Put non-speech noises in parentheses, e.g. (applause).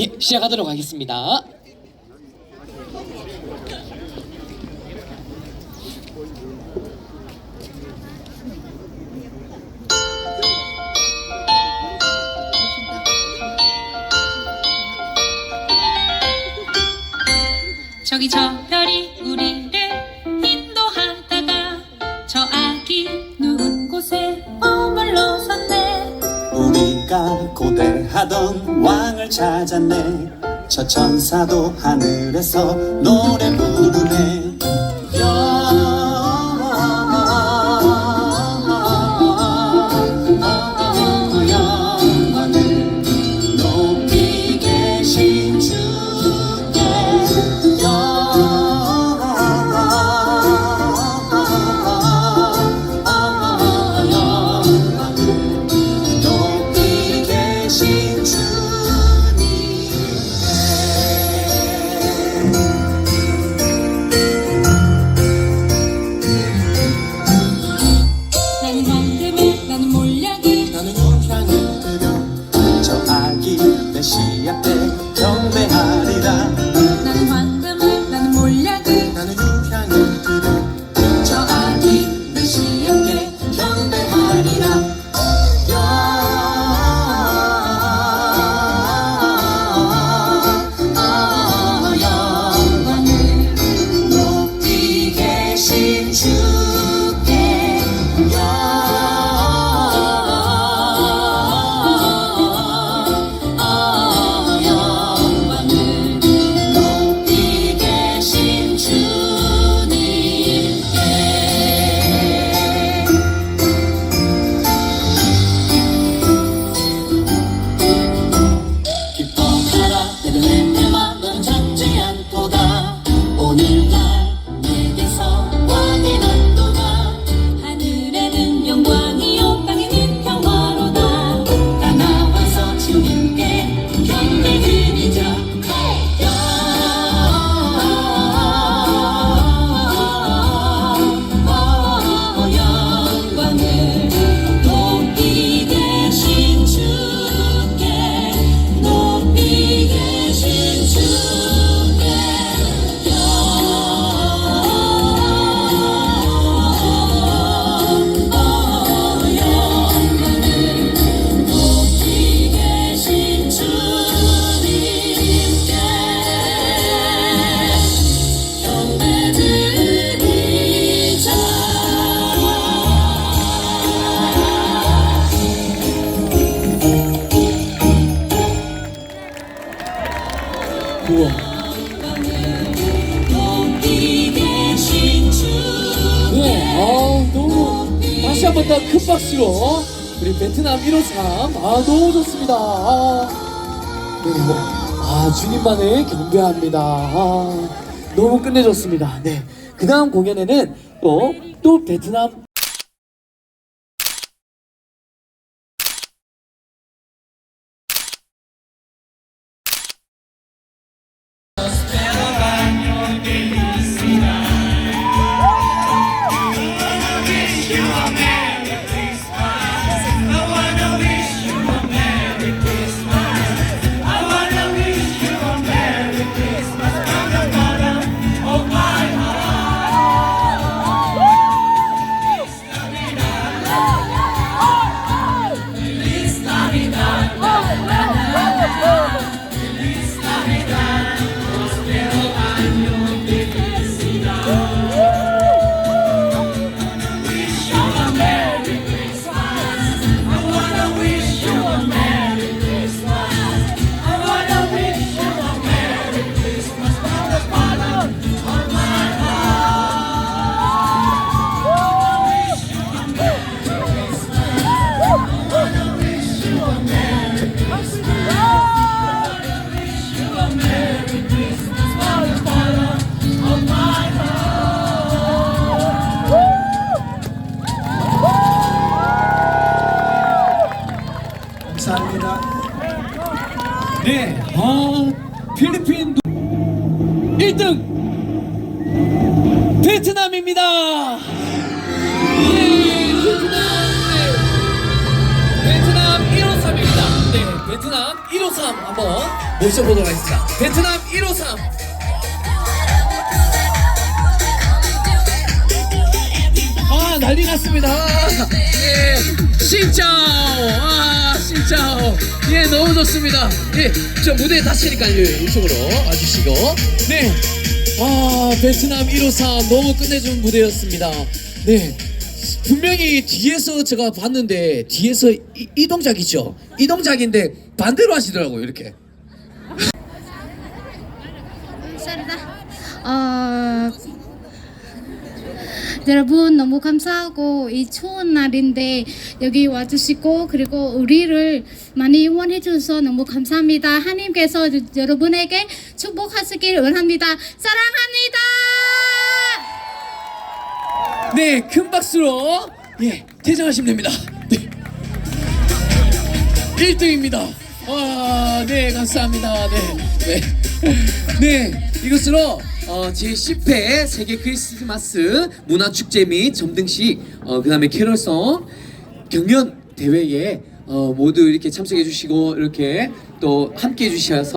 예, 시작하도록 하겠습니다. 저기 저 우리가 고대하던 왕을 찾았네. 저 천사도 하늘에서 노래 부르네 한 번 더 큰 박수로 우리 베트남 153 아 너무 좋습니다. 아, 네, 뭐, 아 주님만을 경배합니다. 아, 너무 끝내줬습니다. 네, 그 다음 공연에는 또 또 베트남 감사합니다. 네, 아 필리핀 1등 베트남입니다. 네, 베트남 네. 베트남 153입니다. 네, 베트남 153. 153 한번 모셔보도록 하겠습니다. 베트남 153. 아 난리 났습니다. 예, 신짜오, 아 신짜오, 예 너무 좋습니다. 예, 저 무대에 다치니까요 이쪽으로 와주시고, 네, 아 베트남 153 너무 끝내준 무대였습니다. 네, 분명히 뒤에서 제가 봤는데 뒤에서 이, 이 동작이죠. 이 동작인데 반대로 하시더라고요 이렇게. 감사합니다. 어, 여러분 너무 감사하고 이 추운 날인데 여기 와주시고 그리고 우리를 많이 응원해 주셔서 너무 감사합니다. 하나님께서 여러분에게 축복하시길 원합니다. 사랑합니다. 네, 큰 박수로 예 퇴장하시면 됩니다. 네. 1등입니다. 와, 네, 감사합니다. 네, 네, (laughs) 네, 이것으로 어, 제 10회 세계 크리스마스 문화 축제 및 점등식, 어, 그 다음에 캐럴송 경연 대회에 어, 모두 이렇게 참석해 주시고 이렇게 또 함께 해 주셔서